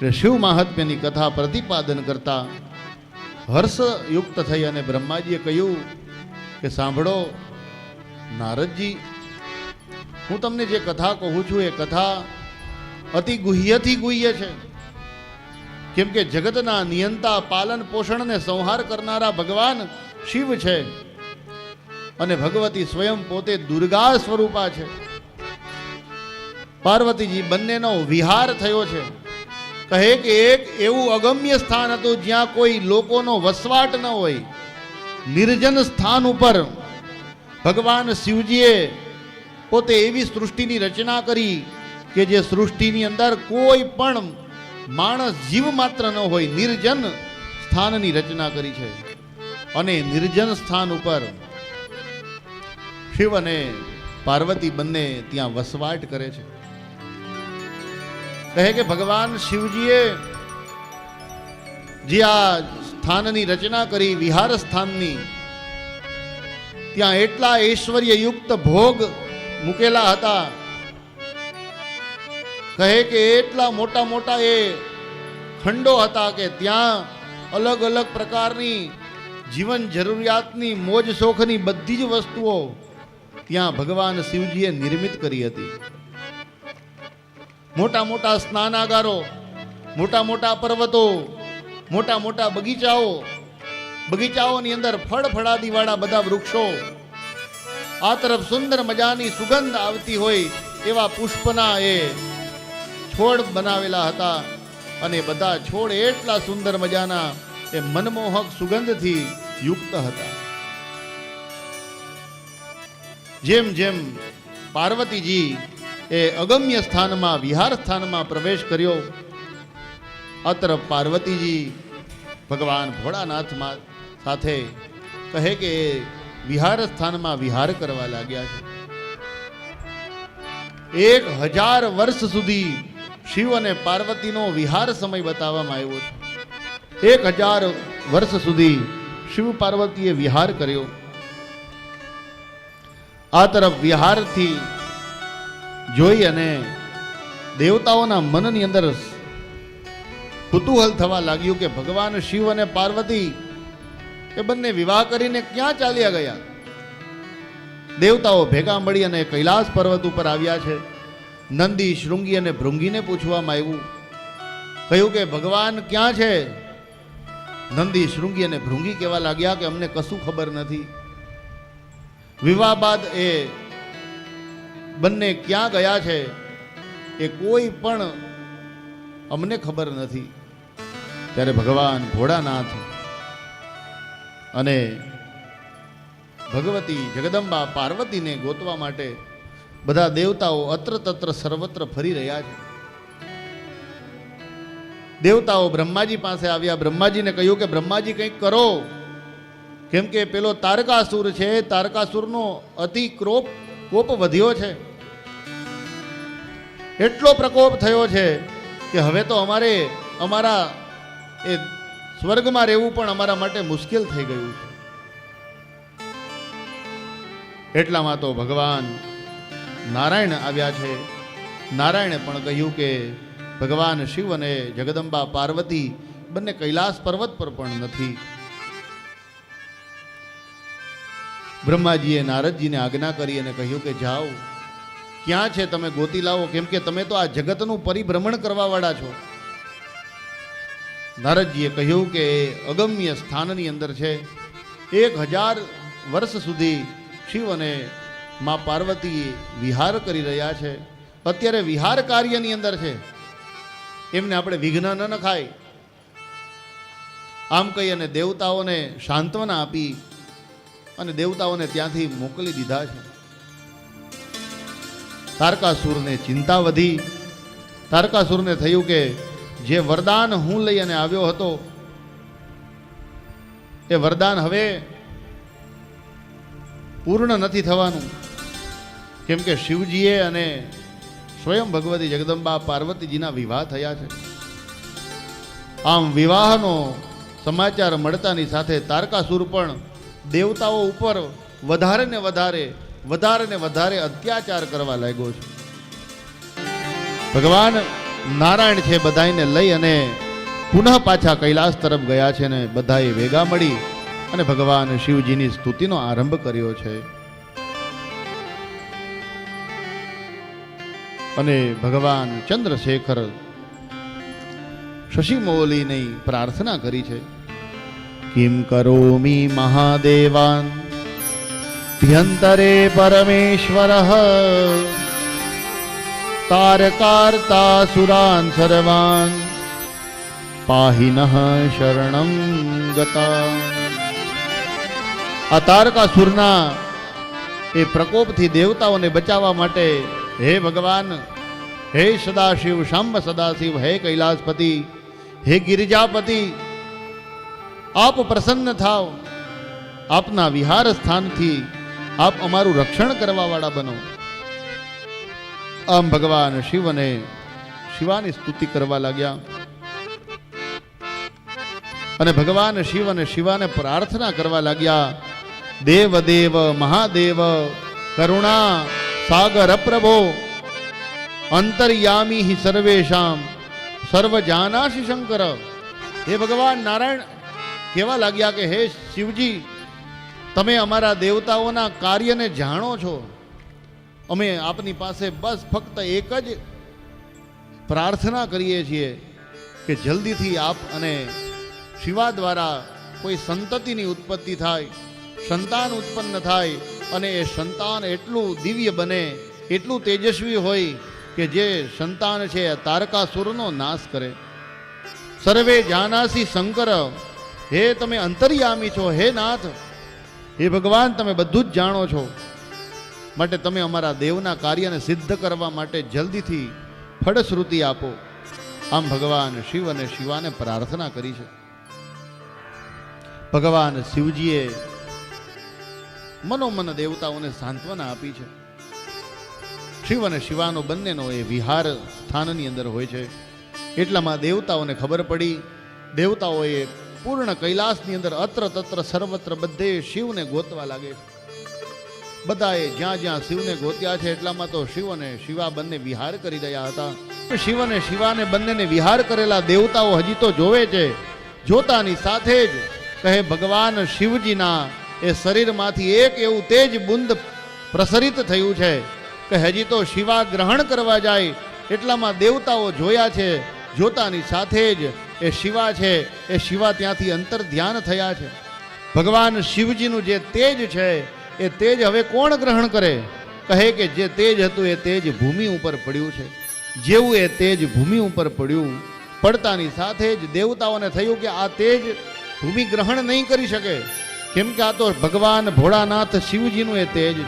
કે શિવ મહાત્મ્યની કથા પ્રતિપાદન કરતા હર્ષયુક્ત થઈ અને બ્રહ્માજીએ કહ્યું કે સાંભળો, નારદજી, હું તમને જે કથા કહું છું એ કથા અતિ ગુહ્યથી ગુહ્ય છે. કેમ કે જગતના નિયંતા, પાલન પોષણને સંહાર કરનારા ભગવાન શિવ છે અને ભગવતી સ્વયં પોતે દુર્ગા સ્વરૂપા છે. પાર્વતીજી બંનેનો વિહાર થયો છે. કહે કે એક એવું અગમ્ય સ્થાન હતું જ્યાં કોઈ લોકોનો વસવાટ ન હોય. નિર્જન સ્થાન ઉપર ભગવાન શિવજીએ પોતે એવી સૃષ્ટિની રચના કરી કે જે સૃષ્ટિની અંદર કોઈ પણ માણસ જીવ માત્ર ન હોય, નિર્જન સ્થાનની રચના કરી છે. અને નિર્જન સ્થાન ઉપર શિવ અને પાર્વતી બંને ત્યાં વસવાટ કરે છે. કહે કે ભગવાન શિવજીએ જે આ સ્થાનની રચના કરી, વિહાર સ્થાનની, ત્યાં એટલા ઐશ્વર્યયુક્ત ભોગ મૂકેલા હતા. કહે કે એટલા મોટા મોટા એ ખંડો હતા કે ત્યાં અલગ અલગ પ્રકારની જીવન જરૂરિયાતની, મોજ શોખની બધી જ વસ્તુઓ ત્યાં ભગવાન શિવજીએ નિર્મિત કરી હતી. મોટા મોટા સ્નાનાગારો, મોટા મોટા પર્વતો, મોટા મોટા બગીચાઓ, બગીચાઓની અંદર ફળ ફળાદીવાળા બધા વૃક્ષો. આ તરફ સુંદર મજાની સુગંધ આવતી હોય એવા પુષ્પના એ છોડ બનાવેલા હતા અને બધા છોડ એટલા સુંદર મજાના એ મનમોહક સુગંધથી યુક્ત હતા. જેમ જેમ પાર્વતીજી એ અગમ્ય સ્થાનમાં, વિહાર સ્થાનમાં પ્રવેશ કર્યો. આ તરફ પાર્વતીજી ભગવાન ભોળાનાથમાં સાથે કહે કે વિહાર સ્થાનમાં વિહાર કરવા લાગ્યા છે. એક હજાર વર્ષ સુધી શિવ અને પાર્વતીનો વિહાર સમય બતાવવામાં આવ્યો છે. એક હજાર વર્ષ સુધી શિવ પાર્વતીએ વિહાર કર્યો. આ તરફ વિહારથી જોઈ અને દેવતાઓના મનની અંદર કુતૂહલ થવા લાગ્યું કે ભગવાન શિવ અને પાર્વતી એ બંને વિવાહ કરીને ક્યાં ચાલ્યા ગયા? દેવતાઓ ભેગા મળી અને કૈલાસ પર્વત ઉપર આવ્યા છે. નંદી, શૃંગી અને ભૃંગીને પૂછવામાં આવ્યું. કહ્યું કે, ભગવાન ક્યાં છે? નંદી, શૃંગી અને ભૃંગી કહેવા લાગ્યા કે, અમને કશું ખબર નથી. વિવાહ બાદ એ બંને ક્યાં ગયા છે એ કોઈ પણ અમને ખબર નથી. ત્યારે ભગવાન ભોળાનાથ અને ભગવતી જગદંબા પાર્વતીને ગોતવા માટે બધા દેવતાઓ અત્ર તત્ર સર્વત્ર ફરી રહ્યા છે. દેવતાઓ બ્રહ્માજી પાસે આવ્યા. બ્રહ્માજીને કહ્યું કે, બ્રહ્માજી, કંઈક કરો. કેમ કે પેલો તારકાસુર છે. તારકાસુરનો અતિ ક્રોપ કોપ વધ્યો છે એટલો પ્રકોપ થયો છે કે હવે તો અમારે, અમારા એ સ્વર્ગમાં રહેવું પણ અમારા માટે મુશ્કેલ થઈ ગયું છે. એટલામાં તો ભગવાન નારાયણ આવ્યા છે. નારાયણે પણ કહ્યું કે ભગવાન શિવ અને જગદંબા પાર્વતી બંને કૈલાસ પર્વત પર પણ નથી. બ્રહ્માજીએ નારદજીને આજ્ઞા કરી અને કહ્યું કે જાઓ. ક્યાં છે તમે? ગોતી લાવો. કેમ કે તમે તો આ જગતનું પરિભ્રમણ કરવા વાળા છો. નારદજીએ કહ્યું કે અગમ્ય સ્થાનની અંદર છે. એક હજાર વર્ષ સુધી શિવ અને મા પાર્વતી વિહાર કરી રહ્યા છે. અત્યારે વિહાર કાર્યની અંદર છે. એમને આપણે વિઘ્ન ન નખાય. આમ કહી અને દેવતાઓને સાંત્વના આપી અને દેવતાઓને ત્યાંથી મોકલી દીધા છે. તારકાસુરને ચિંતા વધી. તારકાસુરને થયું કે જે વરદાન હું લઈ અને આવ્યો હતો, એ વરદાન હવે પૂર્ણ નથી થવાનું. કેમ કે શિવજીએ અને સ્વયં ભગવતી જગદંબા પાર્વતીજીના વિવાહ થયા છે. આમ વિવાહનો સમાચાર મળતાની સાથે તારકાસુર પણ દેવતાઓ ઉપર વધારે ને વધારે વધારે ને વધારે અત્યાચાર કરવા લાગ્યો છે. ભગવાન નારાયણ છે બધાને લઈ અને પુનઃ પાછા કૈલાસ તરફ ગયા છે ને બધાએ ભેગા મળી અને ભગવાન શિવજીની સ્તુતિનો આરંભ કર્યો છે. અને ભગવાન ચંદ્રશેખર શશિમોલીની પ્રાર્થના કરી છે. કિમ કરોમી મહાદેવાન ભ્યંતરે પરમેશ્વર તારકાર્તા સુરાન સર્વાન પાહિનઃ શરણં ગતા આ તારકાસુરના એ પ્રકોપથી દેવતાઓને બચાવવા માટે હે ભગવાન, હે સદાશિવ શાંબ સદાશિવ, હે કૈલાસપતિ, હે ગિરિજાપતિ આપ પ્રસન્ન થાવ. આપના વિહાર સ્થાનથી આપ અમારું રક્ષણ કરવા વાળા બનો. આમ ભગવાન શિવ અને શિવાની સ્તુતિ કરવા લાગ્યા. અને ભગવાન શિવ અને શિવાને પ્રાર્થના કરવા લાગ્યા દેવ દેવ મહાદેવ, કરુણા, સાગર પ્રભો, અંતર્યામી સર્વેશામ સર્વ જાનાશી શંકર. હે ભગવાન નારાયણ કહેવા લાગ્યા કે, હે શિવજી, તમે અમારા દેવતાઓના કાર્યને જાણો છો. અમે આપની પાસે બસ ફક્ત એક જ પ્રાર્થના કરીએ છીએ કે જલ્દીથી આપ અને શિવા દ્વારા કોઈ સંતતિની ઉત્પત્તિ થાય, સંતાન ઉત્પન્ન થાય અને એ સંતાન એટલું દિવ્ય બને, એટલું તેજસ્વી હોય કે જે સંતાન છે તારકાસુરનો નાશ કરે. સર્વે જાનાસી શંકર હે તમે અંતર્યામી છો, હે નાથ. હે ભગવાન, તમે બધું જ જાણો છો. માટે તમે અમારા દેવના કાર્યને સિદ્ધ કરવા માટે જલ્દીથી ફળશ્રુતિ આપો. આમ ભગવાન શિવ અને શિવાને પ્રાર્થના કરી છે. ભગવાન શિવજીએ મનોમન દેવતાઓને સાંત્વના આપી છે. શિવ અને શિવાનો બંનેનો એ વિહાર સ્થાનની અંદર હોય છે. એટલામાં દેવતાઓને ખબર પડી. દેવતાઓએ પૂર્ણ કૈલાસની અંદર અત્ર તત્ર સર્વત્ર બધે શિવને ગોતવા લાગે છે. બધાએ જ્યાં જ્યાં શિવને ગોત્યા છે એટલામાં તો શિવ અને શિવા બંને વિહાર કરી રહ્યા હતા. શિવ અને શિવાને બંનેને વિહાર કરેલા દેવતાઓ હજી તો જોવે છે. જોતાની સાથે જ કહે, ભગવાન શિવજીના એ શરીરમાંથી એક એવું તેજ બુંદ પ્રસરિત થયું છે. કે હજી તો શિવા ગ્રહણ કરવા જાય એટલામાં દેવતાઓ જોયા છે. જોતાની સાથે જ એ શિવા છે, એ શિવા ત્યાંથી અંતર ધ્યાન થયા છે. ભગવાન શિવજીનું જે તેજ છે, એ તેજ હવે કોણ ગ્રહણ કરે? કહે કે જે તેજ હતું એ તેજ ભૂમિ ઉપર પડ્યું છે. જેવું એ તેજ ભૂમિ ઉપર પડ્યું, પડતાની સાથે જ દેવતાઓને થયું કે આ તેજ ભૂમિ ગ્રહણ નહીં કરી શકે. કેમ કે આ તો ભગવાન ભોળાનાથ શિવજીનું એ તેજ